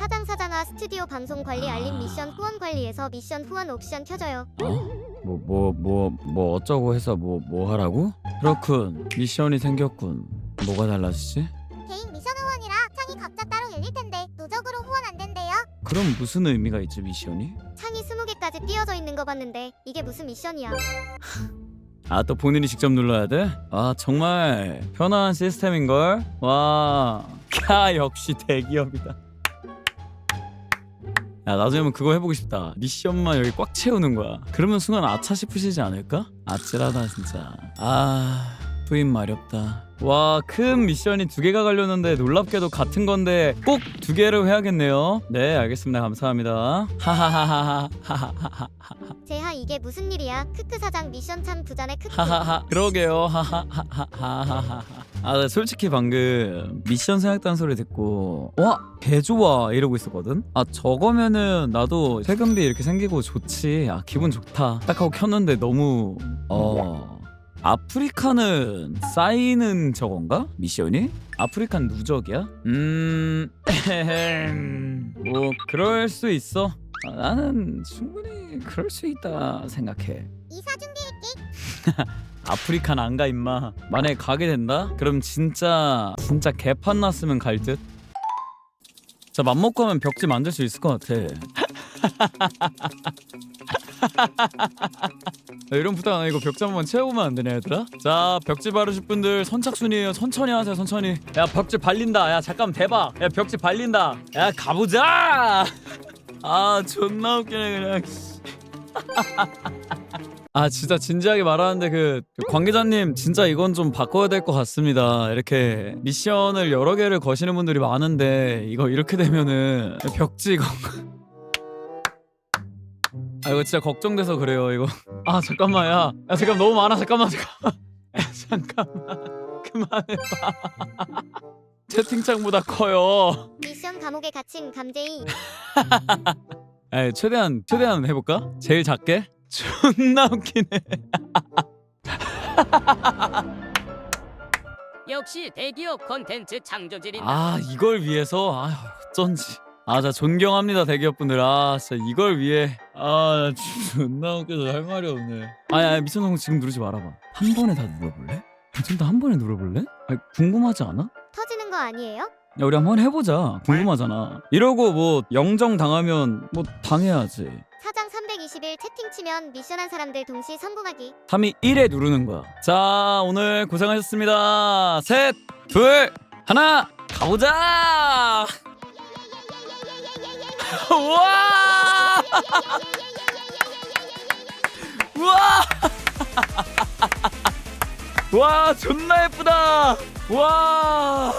사장 사장아 스튜디오 방송 관리 알림 미션 후원 관리에서 미션 후원 옵션 켜줘요. 어? 뭐뭐 뭐 뭐 어쩌고 해서 뭐 뭐 하라고? 그렇군 미션이 생겼군 뭐가 달라지지? 개인 미션 후원이라 창이 각자 따로 열릴 텐데 누적으로 후원 안 된대요. 그럼 무슨 의미가 있지 미션이? 창이 20개까지 띄어져 있는 거 봤는데 이게 무슨 미션이야? 아 또 본인이 직접 눌러야 돼? 아 정말 편한 시스템인걸? 와, 야 역시 대기업이다. 야 나중에 한번 그거 해보고 싶다. 미션만 여기 꽉 채우는 거야. 그러면 순간 아차 싶으시지 않을까? 아찔하다 진짜. 아 부인 마렵다. 와 큰 미션이 두 개가 걸렸는데 놀랍게도 같은 건데 꼭 두 개를 해야겠네요. 네 알겠습니다. 감사합니다. 하하하하하 하하하하. 제하 이게 무슨 일이야? 크크 사장 미션 참 부자네 크크. 하하하 그러게요 하하하하하하 아 나 솔직히 방금 미션 생각단 소리 듣고 와 개 좋아 이러고 있었거든? 아 저거면은 나도 세금비 이렇게 생기고 좋지. 아 기분 좋다. 딱 하고 켰는데 너무 어 아프리카는 쌓이는 저건가? 미션이? 아프리칸 누적이야? 음 뭐 그럴 수 있어. 아, 나는 충분히 그럴 수 있다 생각해. 이사 준비할게. 아프리칸 안가 임마. 만약에 가게 된다? 그럼 진짜 진짜 개판 났으면 갈 듯. 자 맘먹고 하면 벽지 만들 수 있을 것 같아. 야, 이런 부탁 안 하고 벽지 한번 채워보면 안 되냐 얘들아? 자 벽지 바르실 분들 선착순이에요. 천천히 하세요 천천히. 야 벽지 발린다. 야 잠깐 대박. 야 벽지 발린다. 야 가보자! 아 존나 웃기네 그냥 아 진짜 진지하게 말하는데 그 관계자님 진짜 이건 좀 바꿔야 될 것 같습니다. 이렇게 미션을 여러 개를 거시는 분들이 많은데 이거 이렇게 되면은 벽지 이거. 아 이거 진짜 걱정돼서 그래요 이거. 아 잠깐만 야, 야 잠깐 너무 많아. 잠깐만 잠깐만. 야, 잠깐만. 그만해봐 채팅창보다 커요. 미션 감옥에 갇힌 감제이. 에 최대한 최대한 해볼까? 제일 작게 존나 웃기네. 역시 대기업 컨텐츠 창조질인 아 이걸 위해서? 아 어쩐지. 아 자 존경합니다 대기업분들. 아 진짜 이걸 위해. 아나 존나 웃겨서 할 말이 없네. 아니 아니 미천성 지금 누르지 말아봐. 한 번에 다 눌러볼래? 지금 다한 번에 눌러볼래? 아니 궁금하지 않아? 터지는 거 아니에요? 야 우리 한번 해보자. 궁금하잖아. 이러고 뭐 영정 당하면 뭐 당해야지 사장 321 채팅 치면 미션한 사람들 동시 성공하기. 3이 1에 누르는 거야. 자 오늘 고생하셨습니다. 셋 둘 하나 가보자! 우와! 우와! 와 존나 예쁘다! 와